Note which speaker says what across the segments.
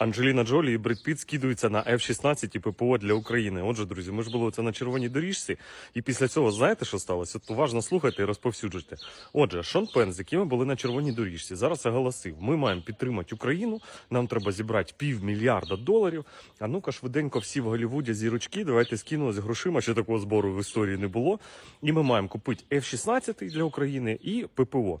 Speaker 1: Анджеліна Джолі і Бред Піт скидуються на F-16 і ППО для України. Отже, друзі, ми ж були це на червоній доріжці, і після цього знаєте, що сталося? От уважно слухайте і розповсюджуйте. Отже, Шон Пен, з яким ми були на червоній доріжці, зараз оголосив: ми маємо підтримати Україну. Нам треба зібрати півмільярда доларів. А ну-ка, швиденько всі в Голлівуді зірочки. Давайте скинули з грошима, що такого збору в історії не було. І ми маємо купити F-16 для України і ППО.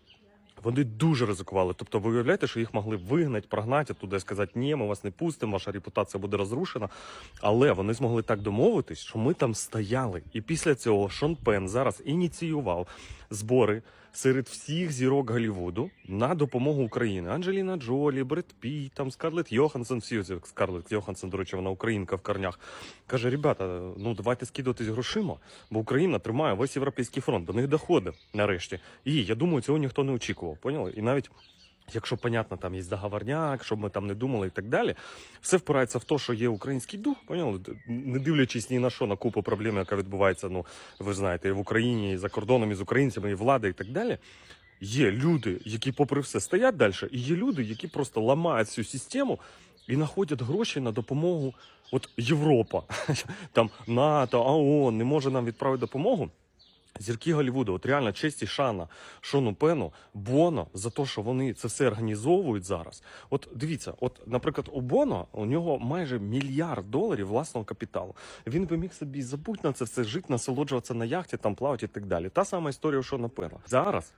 Speaker 1: Вони дуже ризикували. Тобто, ви уявляєте, що їх могли вигнати, прогнати туди, сказати, ні, ми вас не пустимо, ваша репутація буде розрушена. Але вони змогли так домовитись, що ми там стояли. І після цього Шон Пен зараз ініціював збори серед всіх зірок Голлівуду на допомогу Україні. Анджеліна Джолі, Бред Пі, там Скарлетт Йоханссон, всі Скарлетт Йоханссон, до речі, вона українка в корнях. Каже: ребята, ну давайте скидатись грошима, бо Україна тримає весь європейський фронт. До них доходить нарешті. І я думаю, цього ніхто не очікував. Поняли? І навіть. Якщо понятно, там є договорняк, щоб ми там не думали і так далі, все впирається в те, що є український дух, поняли? Не дивлячись ні на що, на купу проблем, яка відбувається, ну ви знаєте, і в Україні, і за кордоном, і з українцями, і влада, і так далі. Є люди, які, попри все, стоять далі, і є люди, які просто ламають цю систему і знаходять гроші на допомогу. От Європа, там НАТО, ООН не може нам відправити допомогу. Зірки Голлівуду, от реально честь і шана Шону Пену, Боно за те, що вони це все організовують зараз. От дивіться, от, наприклад, у Боно у нього майже мільярд доларів власного капіталу. Він би міг собі забути на це все, жити, насолоджуватися на яхті, там плавати і так далі. Та сама історія у Шона Пена. Зараз.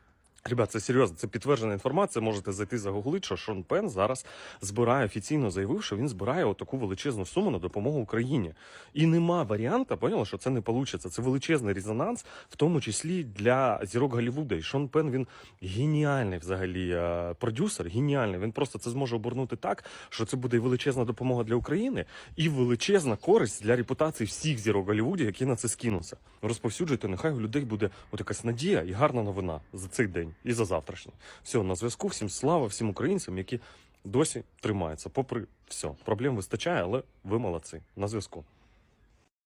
Speaker 1: Ребят, це серйозно, це підтверджена інформація. Можете зайти загуглити, що Шон Пен зараз збирає офіційно заявив, що він збирає отаку величезну суму на допомогу Україні. І нема варіанта, поняла, що це не вийде. Це величезний резонанс, в тому числі для зірок Голлівуда. І Шон Пен він геніальний взагалі е, продюсер, геніальний. Він просто це зможе обернути так, що це буде і величезна допомога для України, і величезна користь для репутації всіх зірок Голлівуді, які на це скинуться. Розповсюджуйте, нехай у людей буде от якась надія і гарна новина за цей день і за завтрашнє. Все, на зв'язку. Всім слава, всім українцям, які досі тримаються. Попри все, проблем вистачає, але ви молодці. На зв'язку.